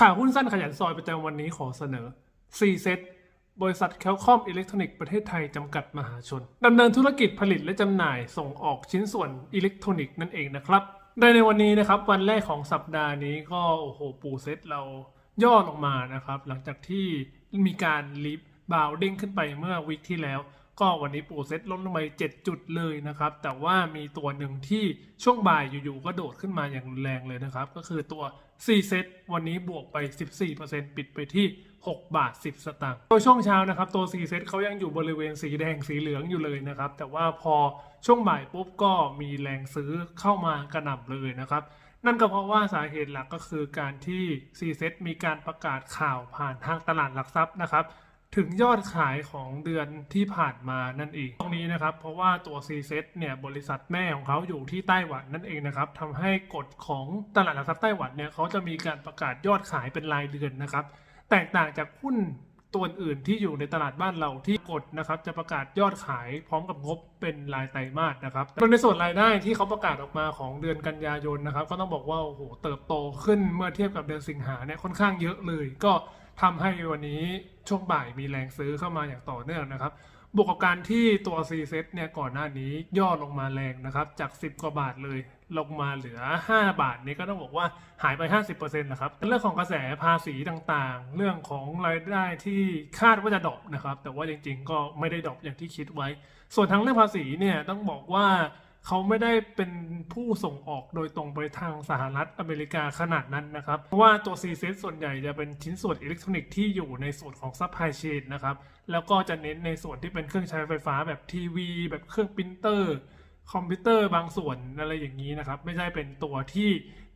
ข่าวหุ้นสั้นขยันซอยประจำวันนี้ขอเสนอ 4 เซตบริษัทแคลคอมอิเล็กทรอนิกส์ประเทศไทย จำกัดมหาชน ดำเนินธุรกิจผลิตและจำหน่ายส่งออกชิ้นส่วนอิเล็กทรอนิกส์นั่นเองนะครับโดยในวันนี้นะครับ วันแรกของสัปดาห์นี้ก็ โอ้โห ปูเซตเราย่อลงมานะครับ หลังจากที่มีการลิฟบาวเด้งขึ้นไปเมื่อวิกที่แล้ว ก็วันนี้ปูเซตลดลงไป7จุดเลยนะครับ แต่ว่ามีตัวหนึ่งที่ช่วงบ่ายอยู่ๆก็โดดขึ้นมาอย่างรุนแรงเลยนะครับ ก็คือตัว C เซตวันนี้บวกไป 14%ปิดไปที่ 6 บาท 10 สตางค์โดยช่วงเช้านะครับ ตัว C เซตเขายังอยู่บริเวณสีแดงสีเหลืองอยู่เลยนะครับ แต่ว่าพอช่วงบ่ายปุ๊บก็มีแรงซื้อเข้ามากระหน่ำเลยนะครับนั่นก็เพราะว่าสาเหตุหลักก็คือการที่ C เซตมีการประกาศข่าวผ่านทางตลาดหลักทรัพย์นะครับ ถึงยอดขายของเดือนที่ผ่านมานั่นเองตรงนี้นะครับ เพราะว่าตัว c z เนี่ยบริษัทแม่ของเขาอยู่ที่ไต้หวันนั่นเองนะครับทำให้กฎของตลาดหลักทรัพย์ไต้หวันเนี่ยเขาจะมีการประกาศยอดขายเป็นรายเดือนนะครับ แตกต่างจากหุ้นตัวอื่นที่อยู่ในตลาดบ้านเราที่กฎนะครับ จะประกาศยอดขายพร้อมกับงบเป็นรายไตรมาสนะครับโดยในส่วนรายได้ที่เขาประกาศออกมาของเดือนกันยายนนะครับ ก็ต้องบอกว่าโอ้โหเติบโตขึ้นเมื่อเทียบกับเดือนสิงหาเนี่ยค่อนข้างเยอะเลย ก็ ทำให้วันนี้ช่วงบ่ายมีแรงซื้อเข้ามาอย่างต่อเนื่องนะครับ บวกกับการที่ตัว C เซตเนี่ยก่อนหน้านี้ย่อลงมาแรงนะครับ จาก 10 กว่าบาทเลย ลงมาเหลือ 5 บาทนี้ก็ต้องบอกว่าหายไป 50%นะครับเรื่องของกระแสภาษีต่างๆ เรื่องของรายได้ที่คาดว่าจะดรอปนะครับ แต่ว่าจริงๆ ก็ไม่ได้ดรอปอย่างที่คิดไว้ ส่วนทางเรื่องภาษีเนี่ยต้องบอกว่า เขาไม่ได้เป็นผู้ส่งออกโดยตรงไปทางสหรัฐอเมริกาขนาดนั้นนะครับ เพราะว่าตัว C เซตส่วนใหญ่จะเป็นชิ้นส่วนอิเล็กทรอนิกส์ที่อยู่ในส่วนของซัพพลายเชนนะครับ แล้วก็จะเน้นในส่วนที่เป็นเครื่องใช้ไฟฟ้าแบบทีวี แบบเครื่องปรินเตอร์ คอมพิวเตอร์บางส่วนอะไรอย่างนี้นะครับ ไม่ใช่เป็นตัวที่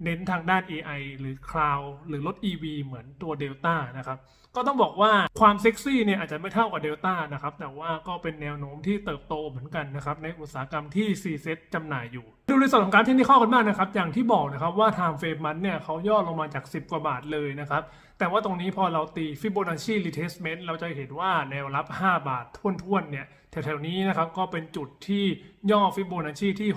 เน้นทางด้าน AI หรือ Cloud หรือรถ EV เหมือนตัว Delta นะครับ ก็ต้องบอกว่าความเซ็กซี่เนี่ยอาจจะไม่เท่ากับ Delta นะครับ แต่ว่าก็เป็นแนวโน้มที่เติบโตเหมือนกันนะครับ ในอุตสาหกรรมที่ c z จำหน่ายอยู่ ดูในส่วนของการเทคนิคกันบ้างนะครับ อย่างที่บอกนะครับว่า time frame มันเนี่ยเขาย่อลงมาจาก 10 กว่าบาทเลยนะครับ แต่ว่าตรงนี้พอเราตี Fibonacci retracement เราจะเห็นว่าแนวรับ 5 บาทท่วนๆเนี่ยแถวๆนี้นะครับก็เป็นจุดที่ย่อ Fibonacci ที่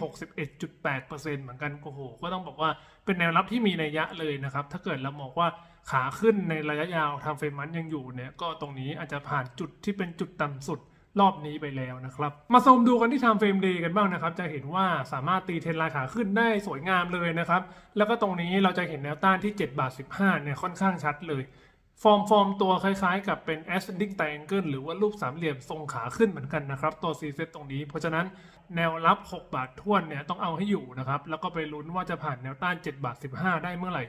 61.8%เหมือนกันโอ้โหก็ต้องบอกว่าเป็นแนวรับที่มีนัยยะเลยนะครับ ถ้าเกิดเรามองว่าขาขึ้นในระยะยาวทำเฟรมมันยังอยู่เนี่ยก็ตรงนี้อาจจะผ่านจุดที่เป็นจุดต่ำสุด รอบนี้ไปแล้วนะครับ มาซูมดูกันที่ time frame day กันบ้างนะครับ จะเห็นว่าสามารถตีเทรนไลน์ขาขึ้นได้สวยงามเลยนะครับ แล้วก็ตรงนี้เราจะเห็นแนวต้านที่7บาท15เนี่ยค่อนข้างชัดเลย ฟอร์มฟอร์มตัวคล้ายๆ กับเป็น ascending triangle หรือว่ารูปสามเหลี่ยมทรงขาขึ้นเหมือนกันนะครับ ตัว C set ตรงนี้ เพราะฉะนั้นแนวรับ 6 บาทท้วนเนี่ยต้องเอาให้อยู่นะครับ แล้วก็ไปลุ้นว่าจะผ่านแนวต้าน7บาท15 ได้เมื่อไหร่